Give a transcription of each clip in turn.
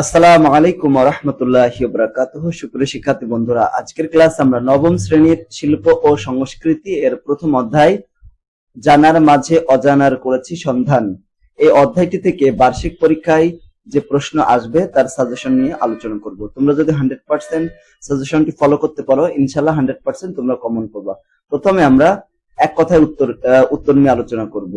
আসসালামু আলাইকুম রহমতুল্লাহ বরাকাতুহ। সুপ্রিয় শিক্ষার্থী বন্ধুরা, আজকের ক্লাস আমরা নবম শ্রেণির শিল্প ও সংস্কৃতি এর প্রথম অধ্যায় জানার মাঝে অজানার করেছি সন্ধান। এই অধ্যায়টি থেকে বার্ষিক পরীক্ষায় যে প্রশ্ন আসবে, তার সাজেশন নিয়ে আলোচনা করব। তোমরা যদি হান্ড্রেড পার্সেন্ট সাজেশনটি ফলো করতে পারো ইনশাল্লাহ হান্ড্রেড পার্সেন্ট তোমরা কমন পাবা। প্রথমে আমরা এক কথায় উত্তর উত্তর নিয়ে আলোচনা করব।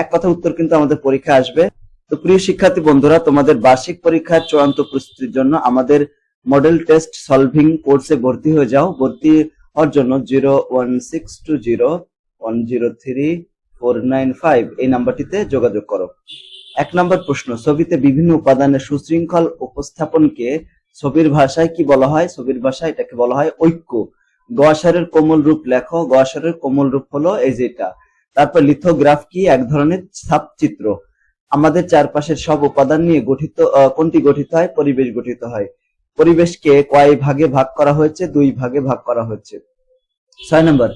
এক কথায় উত্তর কিন্তু আমাদের পরীক্ষা আসবে। তো প্রিয় শিক্ষার্থী বন্ধুরা, তোমাদের বার্ষিক পরীক্ষার চূড়ান্ত প্রস্তুতির জন্য আমাদের মডেল টেস্ট সলভিং কোর্সে ভর্তি হয়ে যাও। ভর্তি হওয়ার জন্য zero one six two zero one zero three four nine five এই নাম্বারটিতে যোগাযোগ করো। এক নম্বর প্রশ্ন, ছবিতে বিভিন্ন উপাদানের সুশৃঙ্খল উপস্থাপনকে ছবির ভাষায় কি বলা হয়? ছবির ভাষায় এটাকে বলা হয় ঐক্য। গোয়াসারের কোমল রূপ লেখো, গোয়াসারের কোমল রূপ হলো এই যেটা তারপর লিথোগ্রাফ কি? এক ধরনের ছাপচিত্র। আমাদের চারপাশের সব উপাদান নিয়ে গঠিত কোনটি গঠিত হয়? পরিবেশ গঠিত হয়। পরিবেশকে কয় ভাগে ভাগ করা হয়েছে? দুই ভাগে ভাগ করা হয়েছে। ছয় নম্বর,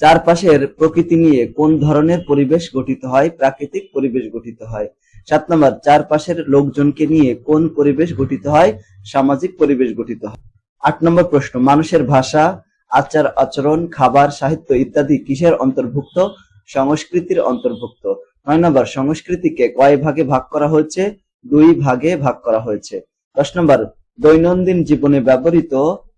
চারপাশের প্রকৃতি নিয়ে কোন ধরনের পরিবেশ গঠিত হয়? প্রাকৃতিক পরিবেশ গঠিত হয়। সাত নম্বর, চারপাশের লোকজনকে নিয়ে কোন পরিবেশ গঠিত হয়? সামাজিক পরিবেশ গঠিত হয়। আট নম্বর প্রশ্ন, মানুষের ভাষা আচার আচরণ খাবার, সাহিত্য ইত্যাদি কিসের অন্তর্ভুক্ত? সংস্কৃতির অন্তর্ভুক্ত। নয় নম্বর, সংস্কৃতিকে কয় ভাগে ভাগ করা হয়েছে? দুই ভাগে ভাগ করা হয়েছে। দশ নম্বর, দৈনন্দিন জীবনে ব্যবহৃত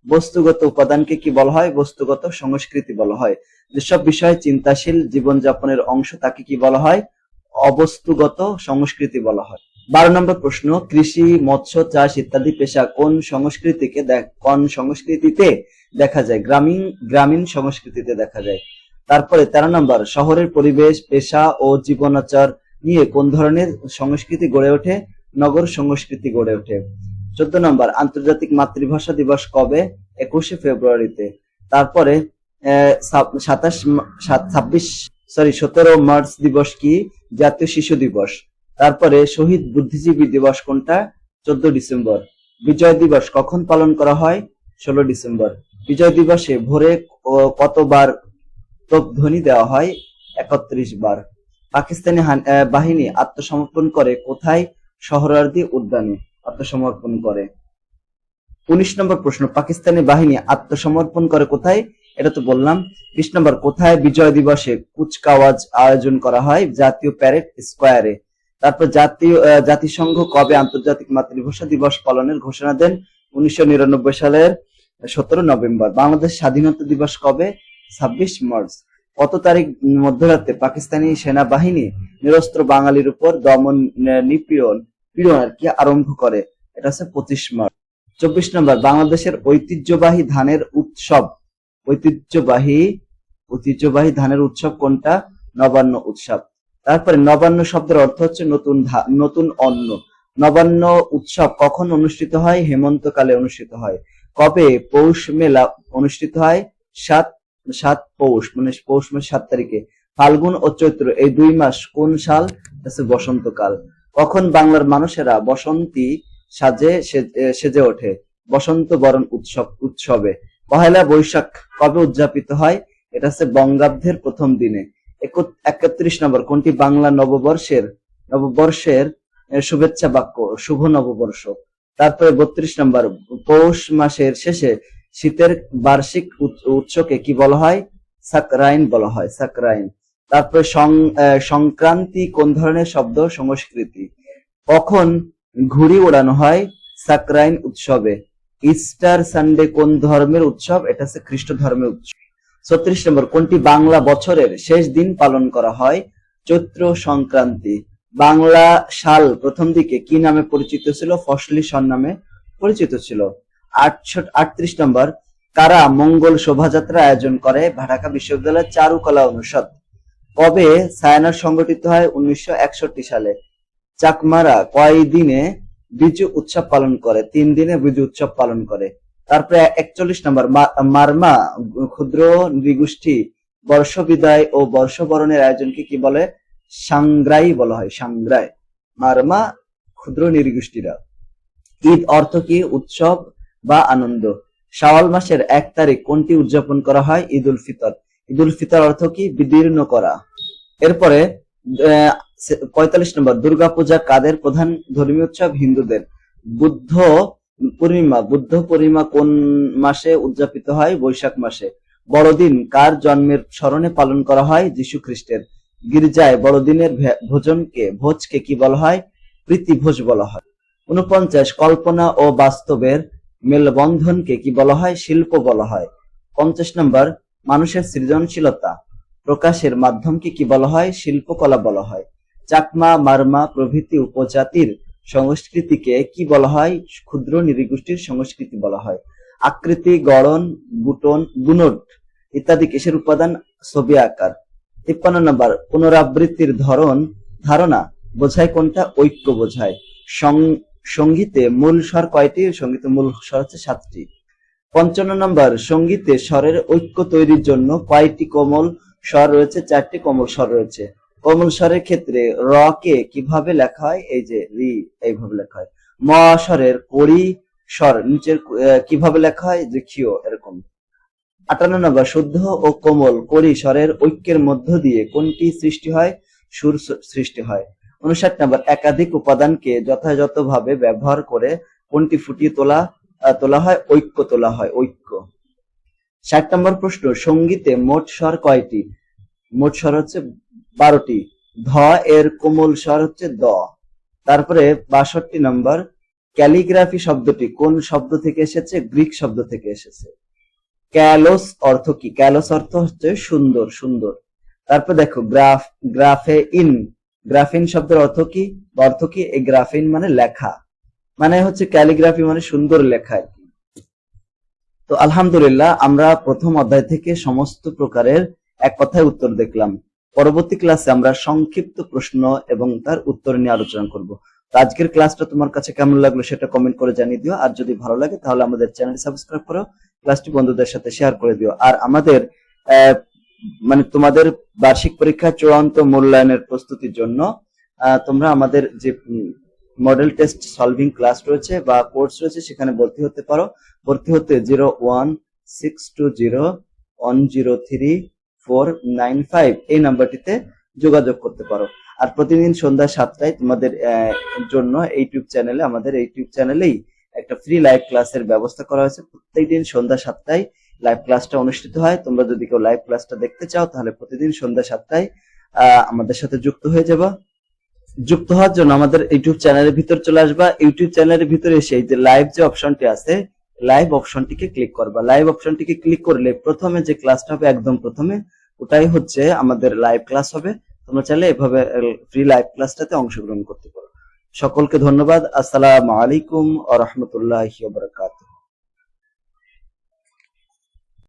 বস্তুগত উপাদানকে কি বলা হয়? বস্তুগত সংস্কৃতি বলা হয়। যেসব বিষয়ে চিন্তাশীল জীবনযাপনের অংশ তাকে কি বলা হয়? অবস্তুগত সংস্কৃতি বলা হয়। বারো নম্বর প্রশ্ন, কৃষি, মৎস্য, চাষ ইত্যাদি পেশা কোন সংস্কৃতিকে কোন সংস্কৃতিতে দেখা যায়? গ্রামীণ গ্রামীণ সংস্কৃতিতে দেখা যায়। তারপরে তেরো নম্বর, শহরের পরিবেশ, পেশা ও জীবনাচার নিয়ে কোন ধরনের সংস্কৃতি গড়ে ওঠে? নগর সংস্কৃতি গড়ে ওঠে। চোদ্দ নম্বর, আন্তর্জাতিক মাতৃভাষা দিবস কবে? একুশে ফেব্রুয়ারিতে। তারপরে সরি, সতেরো মার্চ দিবস কি? জাতীয় শিশু দিবস। তারপরে, শহীদ বুদ্ধিজীবী দিবস কোনটা? চোদ্দ ডিসেম্বর। বিজয় দিবস কখন পালন করা হয়? ষোলো ডিসেম্বর। বিজয় দিবসে ভোরে কতবার ধ্বনি দেওয়া হয় একত্রিশ বার। পাকিস্তানি বাহিনী আত্মসমর্পণ করে কোথায়? শহরার্দি উদ্যানে আত্মসমর্পণ করে। উনিশ নম্বর প্রশ্ন, পাকিস্তানি বাহিনী আত্মসমর্পণ করে কোথায়? এটা তো বললাম। বিশ নম্বর, কোথায় বিজয় দিবসে কুচকাওয়াজ আয়োজন করা হয়? জাতীয় প্যারেড স্কোয়ারে। তারপর জাতীয় জাতিসংঘ কবে আন্তর্জাতিক মাতৃভাষা দিবস পালনের ঘোষণা দেন? উনিশশো নিরানব্বই সালের সতেরো নভেম্বর। বাংলাদেশ স্বাধীনতা দিবস কবে? ছাব্বিশ মার্চ, কত তারিখ মধ্যরাতে পাকিস্তানি সেনাবাহিনী নিরস্ত্র বাঙালির উপর দমন নিপীড়ন, পীড়ন আর কি আরম্ভ করে? এটা হচ্ছে পঁচিশ মার্চ। চব্বিশ নম্বর, বাংলাদেশের ঐতিহ্যবাহী ধানের উৎসব। ঐতিহ্যবাহী ঐতিহ্যবাহী ধানের উৎসব কোনটা? নবান্ন উৎসব। তারপরে নবান্ন শব্দের অর্থ হচ্ছে নতুন নতুন অন্ন। নবান্ন উৎসব কখন অনুষ্ঠিত হয়? হেমন্তকালে অনুষ্ঠিত হয়। কবে? পৌষ মেলা অনুষ্ঠিত হয়? সাত সাত পৌষ মানে পৌষ মাসের সাত তারিখে। ফাল্গুন ও চৈত্র, এই দুই মাস কোন সাল? বসন্তকাল। কখন বাংলার মানুষেরা বসন্তী সাজে সেজে ওঠে? বসন্ত বরণ উৎসব, উৎসবে। পহেলা বৈশাখ কবে উদযাপিত হয়? এটা হচ্ছে বঙ্গাব্দের প্রথম দিনে। একত্রিশ নম্বর, কোনটি বাংলা নববর্ষের নববর্ষের শুভেচ্ছা বাক্য, শুভ নববর্ষ? তারপরে বত্রিশ নম্বর, পৌষ মাসের শেষে শীতের বার্ষিক উৎ- উৎসকে কি বলা হয়? সাকরাইন বলা হয়, সাকরাইন। তারপরে সংক্রান্তি কোন ধরনের শব্দ? সংস্কৃতি। কখন ঘুড়ি ওড়ানো হয়? সাকরাইন উৎসবে। ইস্টার সানডে কোন ধর্মের উৎসব? এটা হচ্ছে খ্রিস্ট ধর্মের উৎসব। ছত্রিশ নম্বর, কোনটি বাংলা বছরের শেষ দিন পালন করা হয়? চৈত্র সংক্রান্তি। বাংলা সাল প্রথম দিকে কি নামে পরিচিত ছিল? ফসলি সন নামে পরিচিত ছিল। আটত্রিশ নম্বর, কারা মঙ্গল শোভাযাত্রা আয়োজন করে? ঢাকা বিশ্ববিদ্যালয়ের চারুকলা অনুষদ। কবে সায়ানার সংগঠিত হয়? উনিশশো একষট্টি সালে। চাকমারা কয় দিনে বিজু উৎসব পালন করে? তিন দিনে বিজু উৎসব পালন করে। তারপরে একচল্লিশ নম্বর মারমা, ক্ষুদ্র নৃগোষ্ঠী বর্ষ বিদায় ও বর্ষবরণের আয়োজনকে কি বলে? সাংগ্রাই বলা হয়, সাংগ্রাই। মারমা, ক্ষুদ্র নৃগোষ্ঠীরা। ঈদ অর্থ কি? উৎসব বা আনন্দ। শাওয়াল মাসের এক তারিখ কোনটি উদযাপন করা হয়? ঈদ উল ফিতর। ঈদ উল ফিতর অর্থ কি? বিদীর্ণ করা। এরপরে পঁয়তাল্লিশ নম্বর, দুর্গাপূজা কাদের প্রধান ধর্মীয় উৎসব? হিন্দুদের। বুদ্ধ পূর্ণিমা। বুদ্ধ পূর্ণিমা কোন মাসে উদযাপিত হয়? বৈশাখ মাসে। বড়দিন কার জন্মের স্মরণে পালন করা হয়? যীশু খ্রিস্টের। গির্জায় বড়দিনের ভোজনকে, ভোজকে কি বলা হয়? প্রীতি ভোজ বলা হয়। উনপঞ্চাশ কল্পনা ও বাস্তবের মেলবন্ধনকে কি বলা হয়? শিল্প বলা হয়। পঞ্চাশ নম্বর, মানুষের সৃজনশীলতা। প্রকাশের মাধ্যমকে কি বলা হয়? শিল্পকলা বলা হয়। চাকমা, মারমা প্রভৃতি উপজাতির সংস্কৃতিকে কি বলা হয়? ক্ষুদ্র নৃগোষ্ঠীর সংস্কৃতি বলা হয়। আকৃতি, গড়ন, বুটন, বুনট ইত্যাদি কেশের উপাদান? ছবি আকার। তিপ্পান্ন নম্বর, পুনরাবৃত্তির ধরন, ধারণা। বোঝায় কোনটা? ঐক্য বোঝায়। সং- সঙ্গীতে মূল স্বর কয়টি? সঙ্গীতে মূল স্বর হচ্ছে সাতটি। পঞ্চান্ন নম্বর, সঙ্গীতে স্বরের ঐক্য তৈরির জন্য কয়টি কোমল স্বর রয়েছে? চারটি কোমল স্বর রয়েছে। কোমল স্বরের ক্ষেত্রে র, কে কীভাবে লেখা হয়? এই যে রি, এইভাবে লেখা হয়। ম স্বরের কড়ি স্বর, নিচের কীভাবে লেখা হয়? যে খিও এরকম। আটান্ন নম্বর, শুদ্ধ ও কোমল কড়ি স্বরের ঐক্যের মধ্য দিয়ে কোনটি সৃষ্টি হয়? সুর সৃষ্টি হয়। উনষাট নম্বর একাধিক উপাদানকে যথাযথভাবে ব্যবহার করে কোনটি ফুটিয়ে তোলা তোলা হয়, ঐক্য তোলা হয়, ঐক্য। ষাট নম্বর প্রশ্ন, সঙ্গীতে মোট স্বর কয়টি? মোট স্বর হচ্ছে বারোটি। ধ এর কোমল স্বর হচ্ছে দ। তারপরে বাষট্টি নম্বর, ক্যালিগ্রাফি শব্দটি কোন শব্দ থেকে এসেছে? গ্রিক শব্দ থেকে এসেছে। ক্যালোস অর্থ কি? ক্যালোস অর্থ হচ্ছে সুন্দর সুন্দর। তারপর দেখো, গ্রাফ, গ্রাফে ইন গ্রাফিন শব্দের অর্থ কি? অর্থ কি এই গ্রাফিন মানে লেখা। মানে হচ্ছে ক্যালিগ্রাফি মানে সুন্দর লেখা আর কি। তো আলহামদুলিল্লাহ আমরা প্রথম অধ্যায় থেকে সমস্ত প্রকারের এক কথায় উত্তর দেখলাম। পরবর্তী ক্লাসে আমরা সংক্ষিপ্ত প্রশ্ন এবং তার উত্তর নিয়ে আলোচনা করব। তো আজকের ক্লাসটা তোমার কাছে কেমন লাগল সেটা কমেন্ট করে জানিয়ে দিও। আর যদি ভালো লাগে তাহলে আমাদের চ্যানেল সাবস্ক্রাইব করো ক্লাসটি বন্ধুদের সাথে শেয়ার করে দিও। আর আমাদের আহ, মানে তোমাদের বার্ষিক পরীক্ষা চূড়ান্ত মূল্যায়নের প্রস্তুতির জন্য তোমরা আমাদের যে মডেল টেস্ট সলভিং ক্লাস রয়েছে বা কোর্স রয়েছে, সেখানে ভর্তি হতে পারো। ভর্তি হতে zero one six two zero one zero three four nine five এই নাম্বারটিতে যোগাযোগ করতে পারো। আর প্রতিদিন সন্ধ্যা সাতটায় তোমাদের জন্য ইউটিউব চ্যানেলে, আমাদের ইউটিউব চ্যানেলেই একটা ফ্রি লাইভ ক্লাসের ব্যবস্থা করা হয়েছে। প্রত্যেকদিন সন্ধ্যা সাতটায় লাইভ ক্লাসটা অনুষ্ঠিত হয়। তোমরা যদি কেউ লাইভ ক্লাসটা দেখতে চাও, তাহলে প্রতিদিন সন্ধ্যা সাতটায় আমাদের সাথে যুক্ত হয়ে যাবা। যুক্ত হওয়ার জন্য আমাদের ইউটিউব চ্যানেলের ভিতর চলে আসবা। ইউটিউব চ্যানেলের ভিতরে এসে যে লাইভ যে অপশনটি আছে লাইভ অপশনটিকে ক্লিক করবা। লাইভ অপশনটিকে ক্লিক করলে প্রথমে যে ক্লাসটা হবে, একদম প্রথমে, ওটাই হচ্ছে আমাদের লাইভ ক্লাস হবে। তোমরা চাইলে এভাবে ফ্রি লাইভ ক্লাসটাতে অংশগ্রহণ করতে পারো। সকলকে ধন্যবাদ। আসসালামু আলাইকুম আ রহমতুল্লাহ